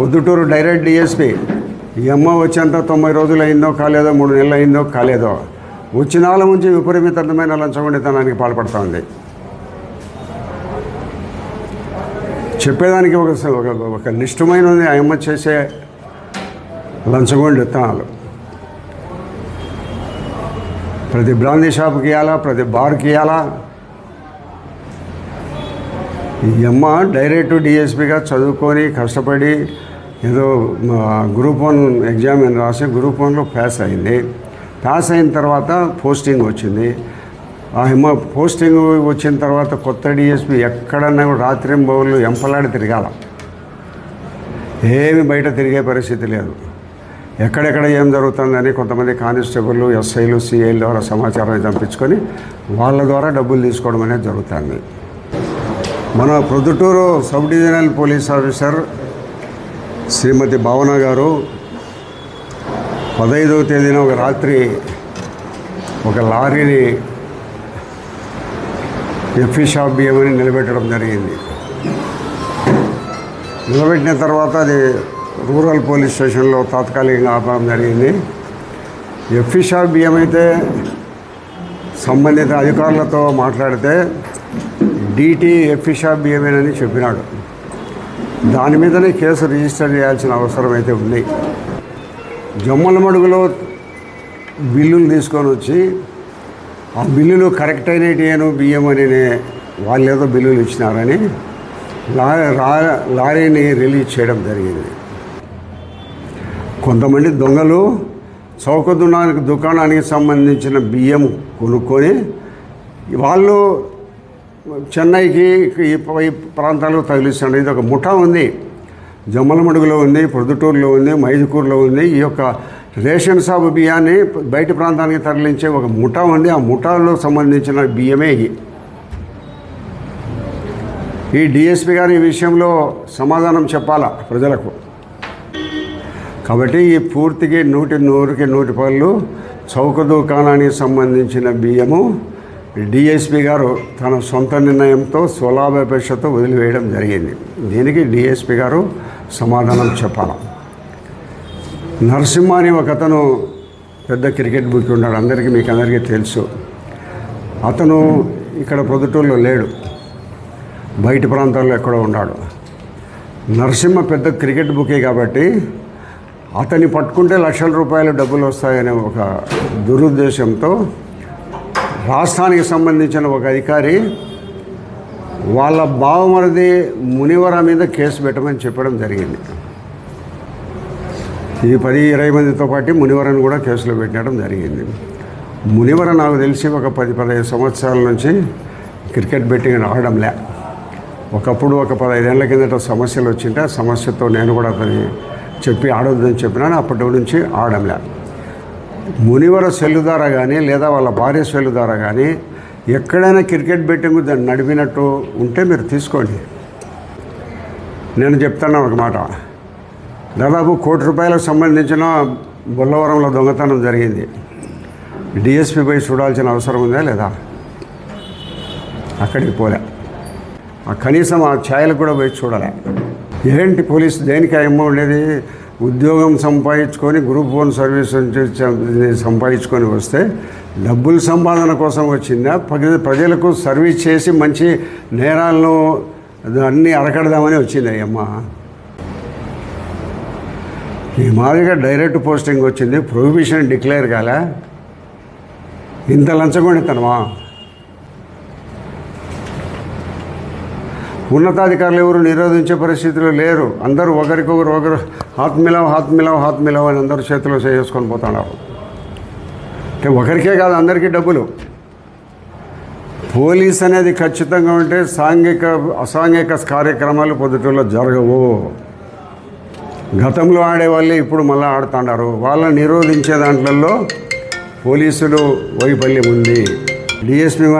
Proddatur direct DSP ఈ అమ్మ వచ్చేంత తొంభై రోజులు అయిందో కాలేదో మూడు నెలలు అయిందో కాలేదో వచ్చిన వాళ్ళ నుంచి విపరీతమైన లంచగొండితనానికి పాల్పడుతూ ఉంది చెప్పేదానికి ఒక ఒక నిష్టమైన నిష్ఠమైన ఉంది ఆ అమ్మ చేసే లంచగొండితనాలు ప్రతి బ్రాందీ షాప్కి ఇవ్వాలా ప్రతి బార్కి ఇవ్వాలా ఈ అమ్మ డైరెక్ట్ డిఎస్పిగా చదువుకొని కష్టపడి ఏదో గ్రూప్ వన్ ఎగ్జామ్ అని రాసి గ్రూప్ వన్లో పాస్ అయింది. పాస్ అయిన తర్వాత పోస్టింగ్ వచ్చింది. ఆ హిమ పోస్టింగ్ వచ్చిన తర్వాత కొత్త డిఎస్పి ఎక్కడన్నా కూడా రాత్రి బౌళ్ళు ఎంపలాడి తిరగాల. ఏమి బయట తిరిగే పరిస్థితి లేదు. ఎక్కడెక్కడ ఏం జరుగుతుందని కొంతమంది కానిస్టేబుల్ ఎస్ఐలు సిఐల ద్వారా సమాచారం చంపించుకొని వాళ్ళ ద్వారా డబ్బులు తీసుకోవడం అనేది జరుగుతుంది. మన Proddatur sub divisional police officer Shrimati Bhavana garu పదహైదవ తేదీన ఒక రాత్రి ఒక లారీని ఎఫ్ఈ షాప్ బియ్యమని నిలబెట్టడం జరిగింది. నిలబెట్టిన తర్వాత అది రూరల్ పోలీస్ స్టేషన్లో తాత్కాలికంగా ఆపడం జరిగింది. ఎఫ్ఈ షాప్ బియ్యం అయితే సంబంధిత అధికారులతో మాట్లాడితే డీటీ ఎఫ్ఈ షాప్ బియ్యమేనని చెప్పినాడు. దాని మీదనే కేసు రిజిస్టర్ చేయాల్సిన అవసరం అయితే ఉంది. జమ్మల మడుగులో బిల్లులు తీసుకొని వచ్చి ఆ బిల్లులు కరెక్ట్ అయినట్టు బియ్యం అని వాళ్ళు ఏదో బిల్లులు ఇచ్చినారని లారీ లారీని రిలీజ్ చేయడం జరిగింది. కొంతమంది దొంగలు చౌక దుకాణానికి సంబంధించిన బియ్యం కొనుక్కొని వాళ్ళు చెన్నైకి ఈ ప్రాంతాలకు తగిలిస్తాడు. ఇది ఒక ముఠా ఉంది. జమ్మలమడుగులో ఉంది ప్రొద్దుటూరులో ఉంది మైదుకూరులో ఉంది. ఈ యొక్క రేషన్ షాపు బియ్యాన్ని బయట ప్రాంతానికి తరలించే ఒక ముఠా ఉంది. ఆ ముఠాలో సంబంధించిన బియ్యమే ఇది. ఈ డిఎస్పి గారు ఈ విషయంలో సమాధానం చెప్పాలా ప్రజలకు? కాబట్టి ఈ పూర్తికి నూటి నూరుకి నూటి పళ్ళు చౌక దుకాణానికి సంబంధించిన బియ్యము డిఎస్పీ గారు తన సొంత నిర్ణయంతో స్వలాభాపేక్షతో వదిలివేయడం జరిగింది. దీనికి డిఎస్పి గారు సమాధానం చెప్పాలి. నరసింహ అని ఒక అతను పెద్ద క్రికెట్ బుక్ ఉన్నాడు. అందరికీ మీకు అందరికీ తెలుసు. అతను ఇక్కడ పొద్దుటూరులో లేడు. బయట ప్రాంతాల్లో ఎక్కడో ఉన్నాడు. నరసింహ పెద్ద క్రికెట్ బుకే కాబట్టి అతన్ని పట్టుకుంటే లక్షల రూపాయల డబ్బులు వస్తాయనే ఒక దురుద్దేశంతో రాష్ట్రానికి సంబంధించిన ఒక అధికారి వాళ్ళ బావమరిది మునివర మీద కేసు పెట్టమని చెప్పడం జరిగింది. ఈ పది ఇరవై మందితో పాటు మునివరను కూడా కేసులో పెట్టడం జరిగింది. మునివర నాకు తెలిసి ఒక పది పదహైదు సంవత్సరాల నుంచి క్రికెట్ బెట్టింగ్ ఆడడంలే ఒకప్పుడు ఒక పదహైదేళ్ళ కిందట సమస్యలు వచ్చింటే ఆ సమస్యతో నేను కూడా చెప్పి ఆడొద్దని చెప్పినాను అప్పటి నుంచి ఆడంలే మునివర సెల్లు ద్వారా కానీ లేదా వాళ్ళ భార్య సెల్లు ద్వారా కానీ ఎక్కడైనా క్రికెట్ బెట్టింగ్ దాన్ని నడిపినట్టు ఉంటే మీరు తీసుకోండి. నేను చెప్తాను ఒక మాట. దాదాపు కోటి రూపాయలకు సంబంధించిన బొల్లవరంలో దొంగతనం జరిగింది. డిఎస్పీ చూడాల్సిన అవసరం ఉందా లేదా? అక్కడికి పోలే. కనీసం ఆ ఛాయలు కూడా పోయి చూడాలి. ఏంటి పోలీస్ దేనికి అమ్మ ఉండేది? ఉద్యోగం సంపాదించుకొని గ్రూప్ వన్ సర్వీస్ నుంచి సంపాదించుకొని వస్తే డబ్బుల సంపాదన కోసం వచ్చిందా? ప్రజలకు సర్వీస్ చేసి మంచి నేరాలను అన్నీ అరకడదామని వచ్చింది అమ్మ ఈ మాదిరిగా డైరెక్ట్ పోస్టింగ్ వచ్చింది. ప్రొహిబిషన్ డిక్లేర్ కాలే? ఇంత లంచగొండితనమా? ఉన్నతాధికారులు ఎవరు నిరోధించే పరిస్థితిలో లేరు. అందరూ ఒకరికొకరు ఒకరు హాత్ మిలావ్ హాత్ అని అందరూ చేతిలో చేసుకొని పోతున్నారు. అంటే ఒకరికే కాదు అందరికీ డబ్బులు. పోలీస్ అనేది ఖచ్చితంగా ఉంటే సాంఘిక అసాంఘిక కార్యక్రమాలు పొద్దుటూరులో జరగవు. గతంలో ఆడేవాళ్ళే ఇప్పుడు మళ్ళీ ఆడుతున్నారు. వాళ్ళని నిరోధించే దాంట్లలో పోలీసులు వైఫల్యం ఉంది. డిఎస్పీ వారి